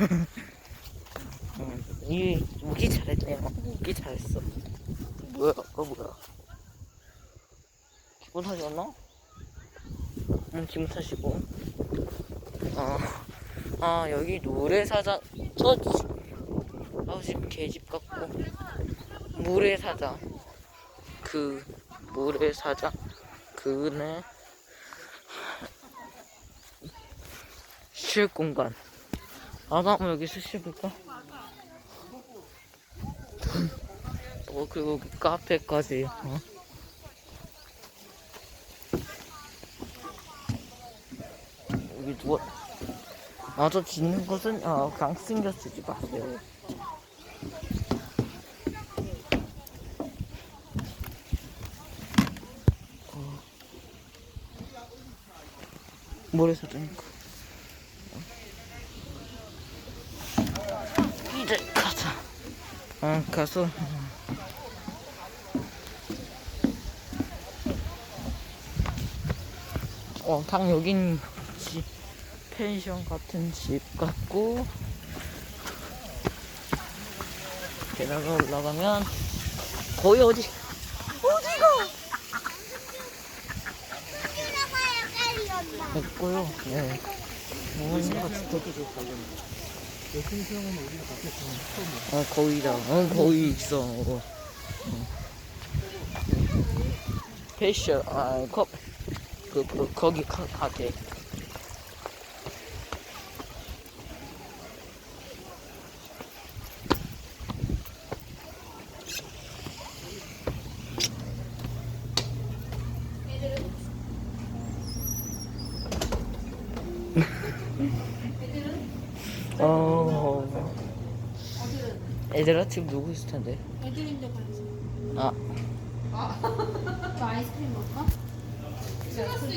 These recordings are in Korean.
음, 이 오기 잘했네요. 오기 잘했어. 뭐야? 어 뭐야? 기분 탓이었나? 응 기분 탓이고. 아, 아 여기 노래사장 저 아, 지금 개집 같고 모래사장 그 모래사장 그네 쉴 공간 아, 나 한번 여기서 쉬어볼까? 어, 그리고 여기 카페까지, 어? 여기 누가, 아, 저 짓는 것은, 아, 그냥 신경 쓰지 마세요. 어. 모래사장이니까. 이제 가자. 어, 가서. 어, 당 여긴 집, 펜션 같은 집 같고. 계단을 올라가면 거의 어디, 어디가? 있고요. 네. 음, 아 거의다. 어 거의 있어. 어. 패션 아 컵 그 그, 거기 가, 가게. 어. 애들아 지금 누구 있을 텐데. 애들인데 가야지. 아 너 아이스크림 먹을까? 추웠어.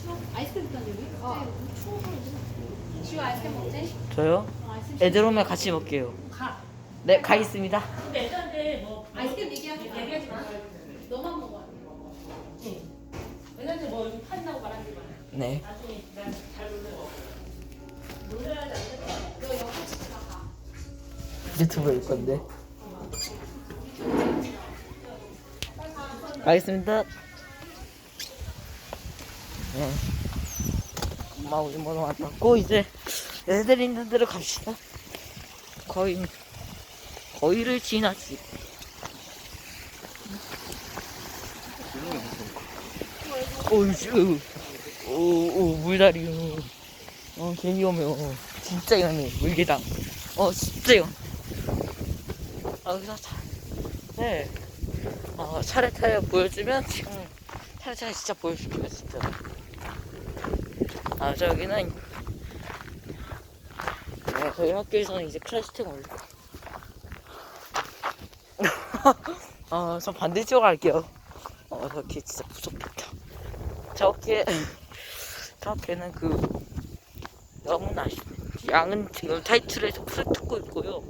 추워? 아이스크림 있다 여기? 어. 추워가지고. 지우 아이스크림 먹지? 저요? 어, 아이스크림. 애들 오면 같이 먹게요. 가. 네, 가 있습니다. 아이스크림 얘기하지 마. 얘기하지 마. 너만 먹어. 왜냐면 뭐 이렇게 판다고 말하지 마. 네. 나중에 난잘 놀래. 찍지 마. 가. 유튜브일 건데. 가겠습니다. 네. 엄마 우리 모두 왔고 이제 애들 있는 데로 갑시다. 거의 거의를 지났지. 오이씨, 오오 물다리, 어 위험해, 어 진짜 위험해 물개당, 어 진짜 위험. 아, 여기서 차, 네, 어 차례차례 보여주면 지금 차례 차례 진짜 보여줄게요 진짜. 아 저기는 네, 저희 학교에서는 이제 클래스팅 올릴 거. 아, 전 반대쪽으로 갈게요. 어, 저기 진짜 무섭겠다. 저렇게, 저렇게는 그. 양은 지금 타이틀에서 풀 뜯고 있고요.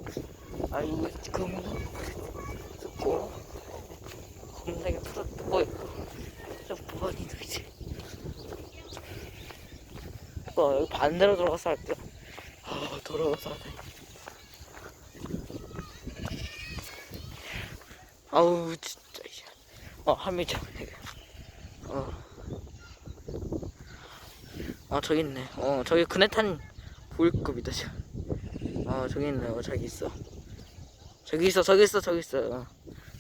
아, 이거 금, 뜯고, 검색에 풀 뜯고 있고. 저 뭐하니, 도대체. 어, 여기 반대로 돌아가서 할게요. 아, 돌아가서 하네. 아우, 진짜. 이제. 어, 한미점. 어. 아, 저기 있네. 어, 저기 그네탄 보일급이다, 지금. 어, 저기 있네. 어, 저기 있어. 저기 있어, 저기 있어, 저기 있어. 어.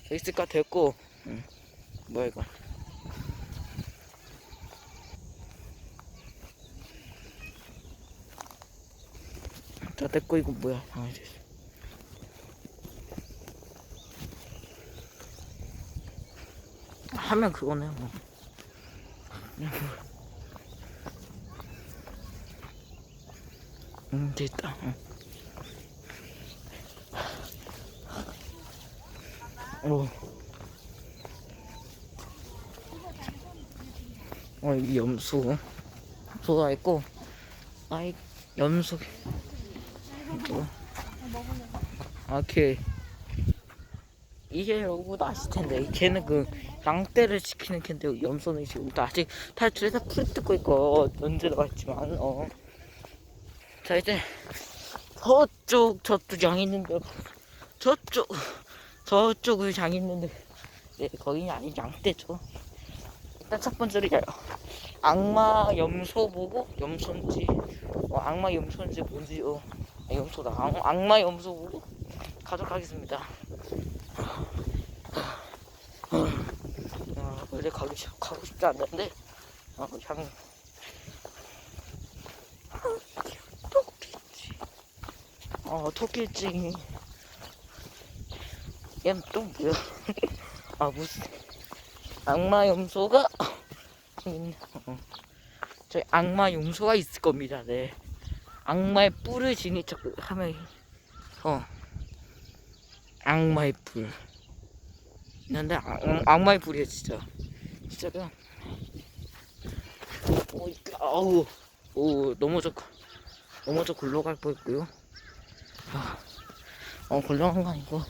저기 있을 것 같았고. 응. 뭐야, 이거. 자, 됐고, 이거 뭐야. 아, 이제. 하면 그거네, 뭐. 음, 됐다. 응. 오. 어, 이 염소. 소가 있고, 아이, 염소. 또. 오케이. 이게 여러분 아실 텐데, 걔는 그, 양떼를 지키는 캔데, 염소는 지금 아직 탈출해서 풀 뜯고 있고, 언제 나갔지만, 어. 자, 이제, 저쪽 저쪽 양 있는데 저쪽 저쪽에 양 있는데 네 거기는 아니 양떼죠 일단 첫 번째로 야- 악마 염소 보고 염소인지 어, 악마 염소인지 뭔지 어 아, 염소다 악, 악마 염소 보고 가져가겠습니다 아, 원래 가기 싫- 가고 싶지 않는데 어, 양 토끼지 어 토끼지 얘는 또 뭐야 아 무슨 악마 염소가. 어. 저기 악마 용소가 있을 겁니다. 네. 악마의 뿔을 지니 척 하면 어 악마의 뿔. 근데 악, 악마의 뿔이야 진짜. 진짜로. 오, 이까- 아우, 오 넘어져 넘어져 굴러갈 뻔했고요. 아, 어 굴러간 거 아니고.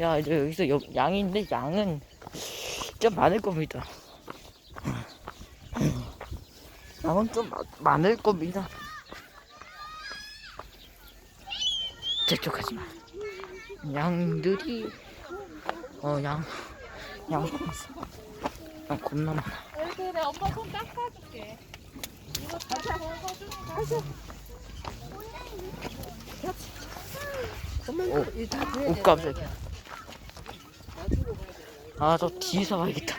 야 이제 여기서 여, 양인데 양은 진짜 많을 겁니다. 양은 좀 마- 많을 겁니다. 가지 마. 양들이 어 양 양, 양 겁나 많아. 그래 엄마 손 닦아줄게. 이거 다 먹어주는 거. 오, 오 깜짝이야. 아 저 뒤에서 봐야겠다.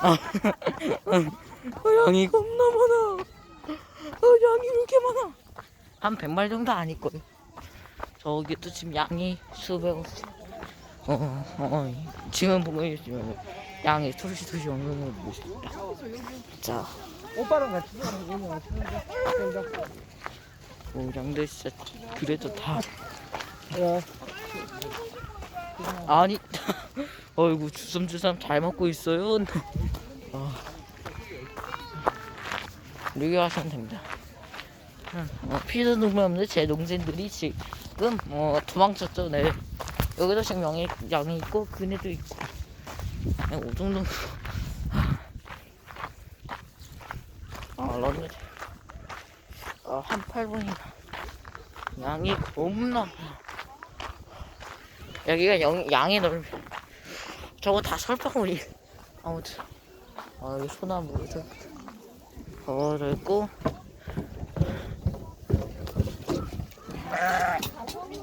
아, 어, 양이 겁나 많아. 어, 양이 왜 이렇게 많아? 한 100마리 정도 아닐 거예요. 저기도 지금 양이 수백 없어. 어, 어, 어, 지금 보고 있으면 양이 소시소시 오는 걸 보고 싶다. 자, 오빠랑 같이 오, 양들 진짜 그래도 다 야, 아니, 어이구 주섬주섬 잘 먹고 있어요. 어. 이렇게 하시면 됩니다. 응, 어, 피도 눈물 없는 제 동생들이 지금 어, 도망쳤죠. 네. 여기도 지금 양이, 양이 있고 그네도 있고. 그냥 오 정도. 아, 런데. 아, 한 8분이나. 양이 겁나. 여기가 영, 양이 넓. 저거 다 설탕물이. 아무튼. 아, 여기 소나무. 저, 어, 있고.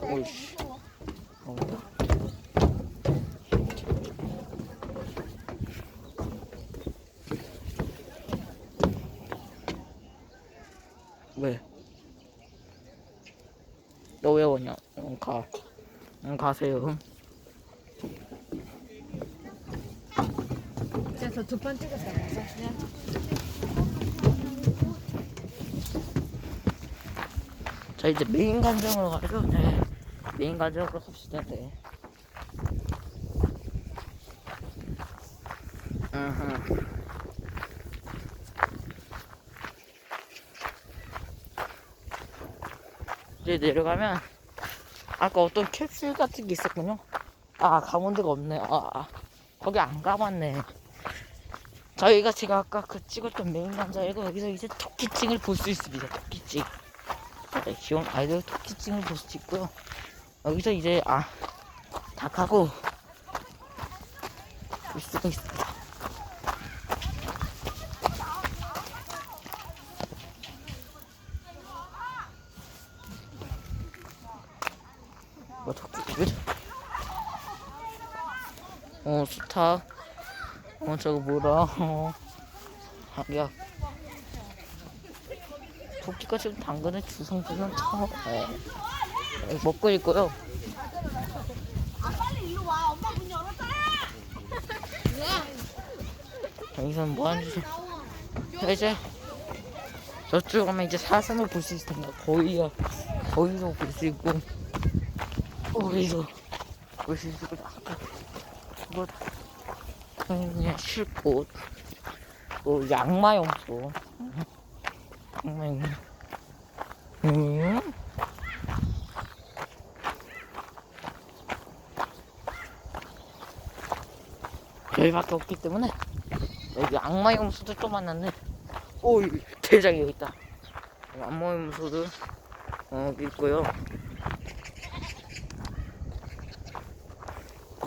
오이씨. 어. 왜? 너 왜 오냐? 응, 가. 응, 가세요. 그래서 두 판 찍었다. 자 이제 메인 감정으로 가죠. 네. 메인 감정으로 갑시다. 네. 아하. 이제 내려가면 아까 어떤 캡슐 같은 게 있었군요. 아 가본 데가 없네. 아, 아. 거기 안 가봤네. 저희가 지금 아까 그 찍었던 메인 감자이고 여기서 이제 토끼증을 볼 수 있습니다. 토끼증. 네, 귀여운 아이들 토끼증을 볼 수 있고요. 여기서 이제 아 닭하고 볼 수가 있습니다. 뭐? 저래? 어 스타. 어 저거 뭐라? 어야 토끼가 지금 당근을 주성주성 쳐. 네. 네, 먹고 있고요. 여기서는 뭐 하는지. 자, 이제 저쪽 가면 이제 사슴을 볼 수 있을 텐데 거기가 거기서 볼수 있고 있고 아까 그거 그냥 쉴 곳. 또 양마용소. 양마용소. 음. 여기밖에 없기 때문에 여기 악마 용수들 또 만났네. 오, 대장이 여기 있다. 여기 악마 용수들 어 있고요.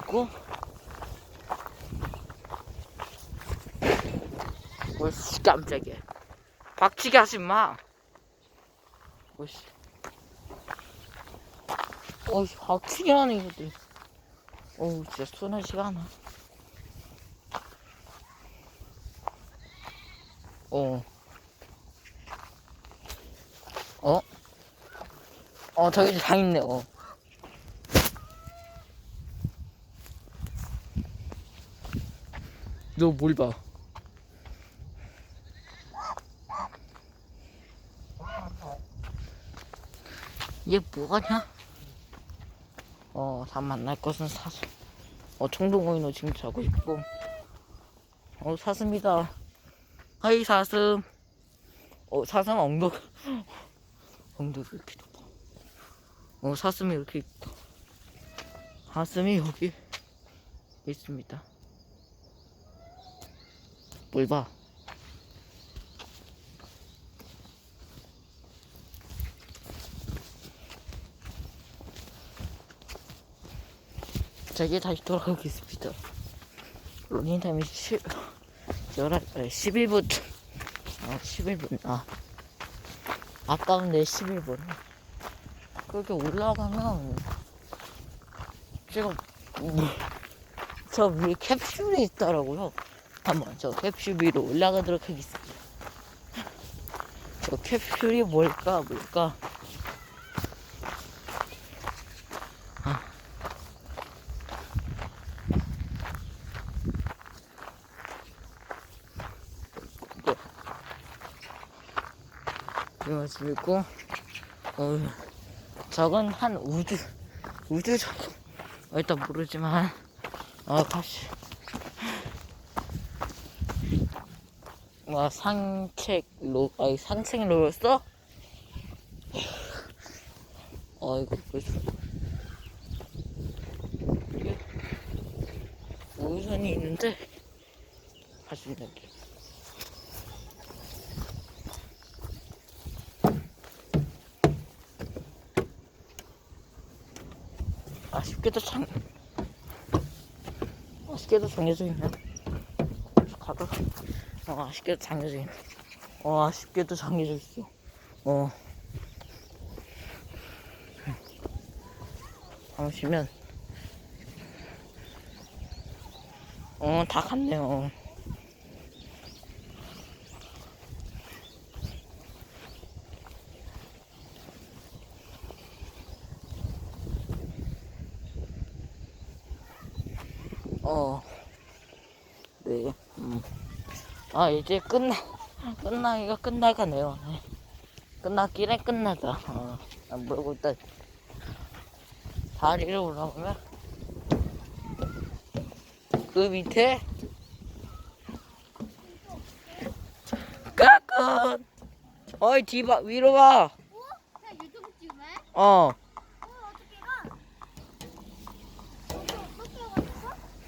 있고 오씨 깜짝이야. 박치기 하지 마. 오씨. 어이 박치기 하네 이것들. 어우 진짜 순하지가 않아. 어. 어? 어, 저기 장 있네, 어. 너 뭘 봐? 얘 뭐하냐? 어, 다 만날 것은 사슴. 어, 청동호인호 지금 자고 있고. 어, 사슴이다. 하이, 사슴. 어, 사슴 엉덩, 엉덩이 이렇게 높아. 어, 사슴이 이렇게 있고. 사슴이 여기 있습니다. 뭘 봐? 자, 이제 다시 돌아가겠습니다. 런닝 타임이 10, 11, 11 분. 아, 11분. 아. 아까운데 11분. 그렇게 올라가면, 음, 저 위에 캡슐이 있더라고요. 한번 저 캡슐 위로 올라가도록 하겠습니다. 저 캡슐이 뭘까, 뭘까. 아. 이거 들고 어, 저건 한 우주 우주 어, 일단 모르지만 어 다시 와 산책로 아니 산책로였어? 아이고 그래서 이게 우선이 있는데 할수 있는 게 아쉽게도 장 아쉽게도 정해져 있네. 가도 어 아쉽게도 정해져 있네. 어 아쉽게도 정해져 있어. 어. 잠시면. 어 다 갔네요. 어, 네, 음. 아, 이제 끝나, 끝나기가 끝나가네요. 네. 끝났기는 끝나다. 어, 안 보고 일단, 다리를 올라오면, 그 밑에, 까꿍! 어이, 뒤봐, 위로 봐! 나? 어,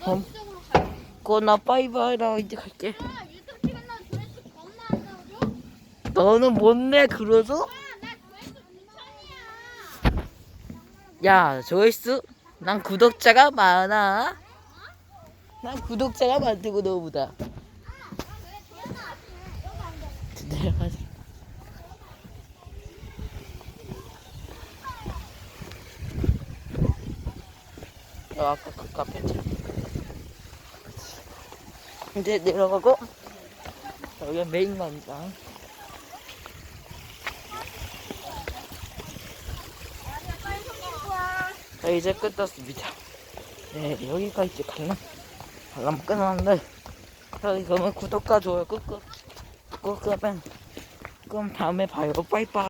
어? 어? 가. 꼬나 빠이바이, 나 이제 갈게. 아, 유튜브 찍으려고 조회수 겁나 안 나오죠? 너는 못내, 그러죠? 아, 나 조회수 9천이야. 야, 조회수? 난 구독자가 많아. 난 구독자가 많다고 너보다. 내려가자. 어, 아까 그 카페트. 이제 내려가고 여기가 메인 광장. 자, 이제 끝났습니다. 네, 여기가 이제 관람, 관람 끝났는데, 여기 그러면 구독과 좋아요 꾹꾹, 꾹꾹 그럼 다음에 봐요. 빠이빠이.